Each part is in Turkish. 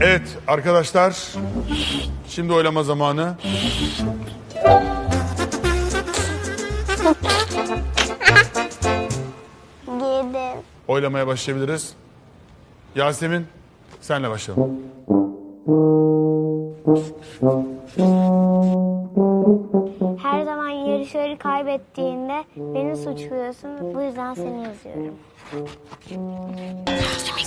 Evet arkadaşlar. Şimdi oylama zamanı. Girdim. Oylamaya başlayabiliriz. Yasemin senle başlayalım. Her zaman yarışları kaybettiğinde beni suçluyorsun. Bu yüzden seni yazıyorum. Yasemin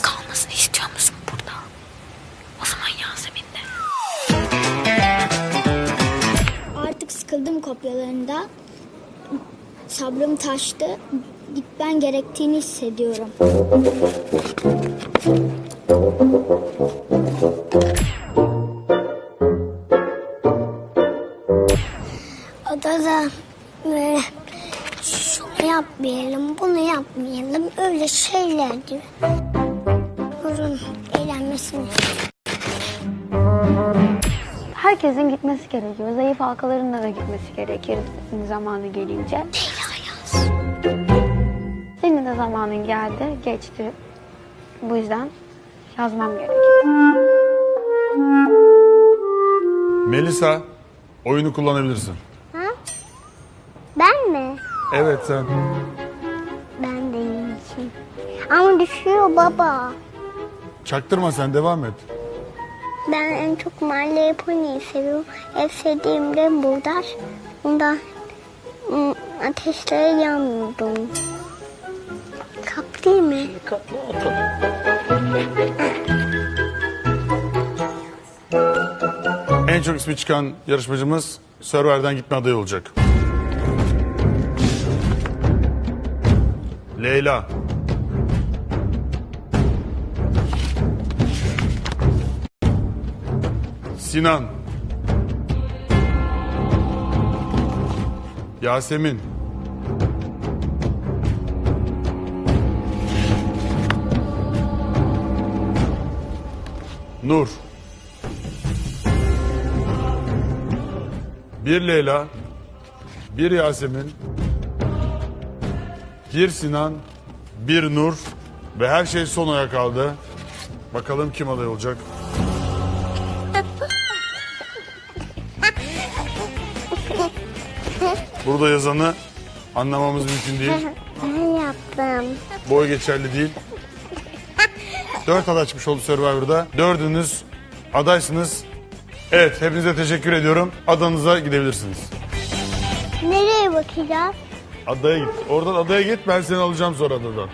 sıkıldım kopyalarında. Sabrım taştı. Gitmen gerektiğini hissediyorum. Odada böyle şunu yapmayalım, bunu yapmayalım. Öyle şeyler diyor. Bunun eğlenmesini Herkesin gitmesi gerekiyor. Zayıf halkalarında da gitmesi gerekir zamanı gelince. Senin de zamanın geldi, geçti. Bu yüzden yazmam gerekiyor. Melisa oyunu kullanabilirsin. Ben mi? Evet sen. Ben de yiyeceğim. Ama düşüyor baba. Çaktırma sen devam et. Ben en çok mahalle poniyi seviyorum. En sevdiğim de buğday. Bundan ım, ateşlere yanmıyordum. Kap değil mi? En çok ismi çıkan yarışmacımız Server'den gitme adayı olacak. Leyla. Sinan. Yasemin. Nur. Bir Leyla, bir Yasemin, bir Sinan, bir Nur ve her şey son aya kaldı. Bakalım kim aday olacak? Burada yazanı anlamamız mümkün değil. Ben yaptım. Boy geçerli değil. Dört aday çıkmış oldu Survivor'da. Dördünüz adaysınız. Evet, hepinize teşekkür ediyorum. Adanıza gidebilirsiniz. Nereye bakacağız? Adaya git. Oradan adaya git ben seni alacağım sonra adadan.